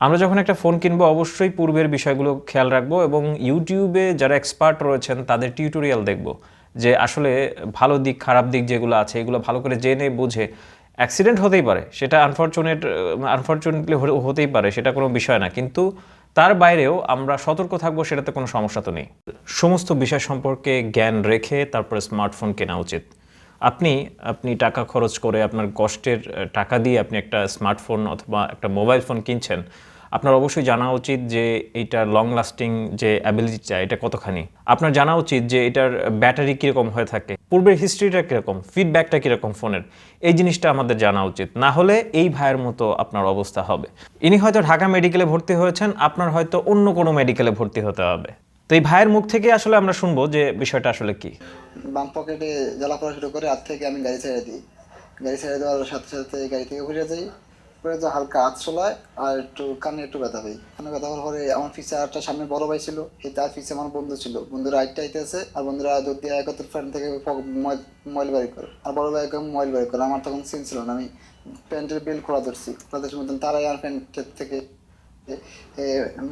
আমরা যখন একটা ফোন কিনবো, অবশ্যই পূর্বের বিষয়গুলো খেয়াল রাখব এবং ইউটিউবে যারা এক্সপার্ট রয়েছেন, তাদের টিউটোরিয়াল দেখব যে আসলে ভালো দিক, খারাপ দিক যেগুলো আছে, এগুলো ভালো করে জেনে, বুঝে। অ্যাক্সিডেন্ট হতেই পারে, সেটা আনফর্চুনেট আনফর্চুনেটলি হতেই পারে, সেটা কোনো বিষয় না। কিন্তু তার বাইরেও আমরা সতর্ক থাকব, সেটাতে কোনো সমস্যা তো নেই। সমস্ত বিষয় সম্পর্কে জ্ঞান রেখে তারপরে স্মার্টফোন কেনা উচিত। আপনি আপনি টাকা খরচ করে আপনার কষ্টের টাকা দিয়ে আপনি একটা স্মার্টফোন অথবা একটা মোবাইল ফোন কিনছেন, আপনার অবশ্যই জানা উচিত যে এইটার লং লাস্টিং যে অ্যাবিলিটিটা এটা কতখানি। আপনার জানা উচিত যে এটার ব্যাটারি কীরকম হয়ে থাকে, পূর্বের হিস্ট্রিটা কীরকম ফিডব্যাকটা কীরকম ফোনের। এই জিনিসটা আমাদের জানা উচিত। না হলে এই ভাইয়ের মতো আপনার অবস্থা হবে। ইনি হয়তো ঢাকা মেডিকেলে ভর্তি হয়েছেন, আপনার হয়তো অন্য কোনো মেডিকেলে ভর্তি হতে হবে। তো এই ভাইয়ের মুখ থেকে আসলে আমরা শুনব যে বিষয়টা আসলে কি। বাম পকেটে জ্বালা পড়া শুরু করে হাত থেকে আমি গাড়ি ছেড়ে দিই। গাড়ি ছেড়ে দেওয়ার সাথে সাথে গাড়ি থেকে ঘুরে যাই। পরে যে হালকা হাত চলায় আর একটু কানে একটু ব্যথা পাই। কানে ব্যথা হওয়ার পরে আমার পিছে একটা সামনে বড় ভাই ছিল, এই তার পিছে আমার বন্ধু ছিল। বন্ধুরা আইটটা আইতেছে, আর বন্ধুরা দুধ দিয়ে একত্র ফ্রেন্ড থেকে মোবাইল বাড়ি করে। আর বড় ভাই মোবাইল বাড়ি করে। আমার তখন সিন ছিল না, আমি প্যান্টের বেল খোলা ধরছি। খোলা ধরছি মতন তারাই আর প্যান্টের থেকে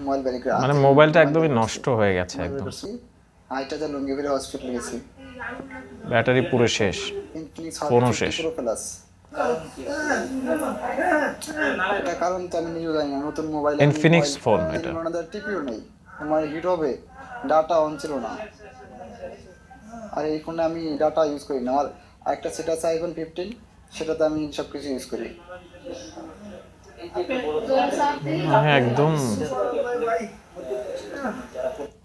মোবাইল বাড়ি মানে মোবাইলটা একদমই নষ্ট হয়ে গেছে একদম। আইটা যা লুঙ্গি ফিরে হসপিটাল গেছি। ব্যাটারি পুরো শেষ। ফোনও শেষ। প্রো প্লাস এটা কারণ তো আমি নিজেও জানি না নতুন মোবাইল Infinix phone এটা। টিপিও নেই। আমার হিট হবে। ডাটা অন ছিল না। আর এই ফোনে আমি ডাটা ইউজ করি না। আমার একটা সেট আছে আইফোন ফিফটিন সেটাতে আমি সব কিছু ইউজ করি। মানে একদম।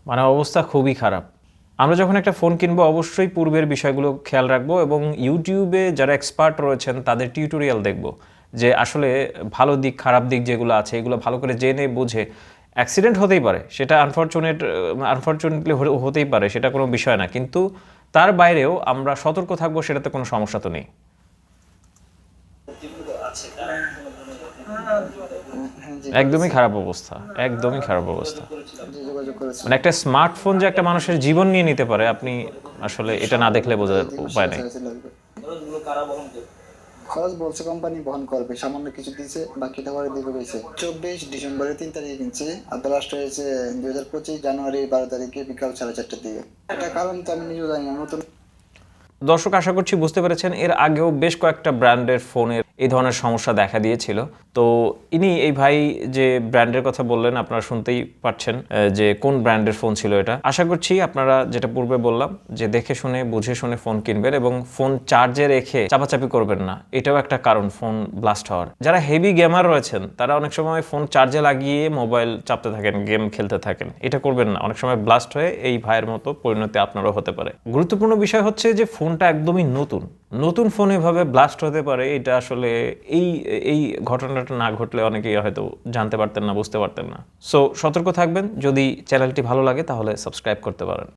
মানে অবস্থা খুবই খারাপ। আমরা যখন একটা ফোন কিনবো, অবশ্যই পূর্বের বিষয়গুলো খেয়াল রাখব এবং ইউটিউবে যারা এক্সপার্ট রয়েছেন, তাদের টিউটোরিয়াল দেখব যে আসলে ভালো দিক, খারাপ দিক যেগুলো আছে, এগুলো ভালো করে জেনে বুঝে অ্যাক্সিডেন্ট হতেই পারে। সেটা আনফর্চুনেট আনফর্চুনেটলি হতেই পারে, সেটা কোনো বিষয় না। কিন্তু তার বাইরেও আমরা সতর্ক থাকব, সেটাতে কোনো সমস্যা তো নেই হ্যাঁ জি একদমই খারাপ অবস্থা একদমই খারাপ অবস্থা। মানে একটা স্মার্টফোন যে একটা মানুষের জীবন নিয়ে নিতে পারে আপনি আসলে এটা না দেখলে বোঝার উপায় নেই। খরচ বলছে কোম্পানি বহন করবে সামান্য কিছু দিয়েছে বাকিটা পরে দিবে পেয়েছে চব্বিশ ডিসেম্বরের তিন তারিখে কিনছে আর হয়েছে দুই হাজার পঁচিশ জানুয়ারি বারো তারিখে বিকাল সাড়ে চারটার দিকে। এটা কারণ তো আমি নিজেও জানি না নতুন দর্শক আশা করছি বুঝতে পেরেছেন এর আগেও বেশ কয়েকটা ব্র্যান্ডের ফোনের এই ধরনের সমস্যা দেখা দিয়েছিল। তো ইনি এই ভাই যে ব্র্যান্ডের কথা বললেন, আপনারা শুনতেই পাচ্ছেন যে কোন ব্র্যান্ডের ফোন ছিল এটা। আশা করছি আপনারা যেটা পূর্বে বললাম, যে দেখে শুনে, বুঝে শুনে ফোন কিনবেন এবং ফোন চার্জে রেখে চাপাচাপি করবেন না। এটাও একটা কারণ, ফোন ব্লাস্ট হওয়ার। যারা হেভি গেমার রয়েছেন, তারা অনেক সময় ফোন চার্জে লাগিয়ে মোবাইল চাপতে থাকেন গেম খেলতে থাকেন। এটা করবেন না। অনেক সময় ব্লাস্ট হয়ে এই ভাইয়ের মতো পরিণতি আপনারও হতে পারে। গুরুত্বপূর্ণ বিষয় হচ্ছে যে, ফোনটা একদমই নতুন। নতুন ফোন এভাবে ব্লাস্ট হতে পারে, এটা আসলে এই এই ঘটনাটা না ঘটলে অনেকেই হয়তো জানতে পারতেন না, বুঝতে পারতেন না। সো সতর্ক থাকবেন, যদি চ্যানেলটি ভালো লাগে তাহলে সাবস্ক্রাইব করতে পারেন।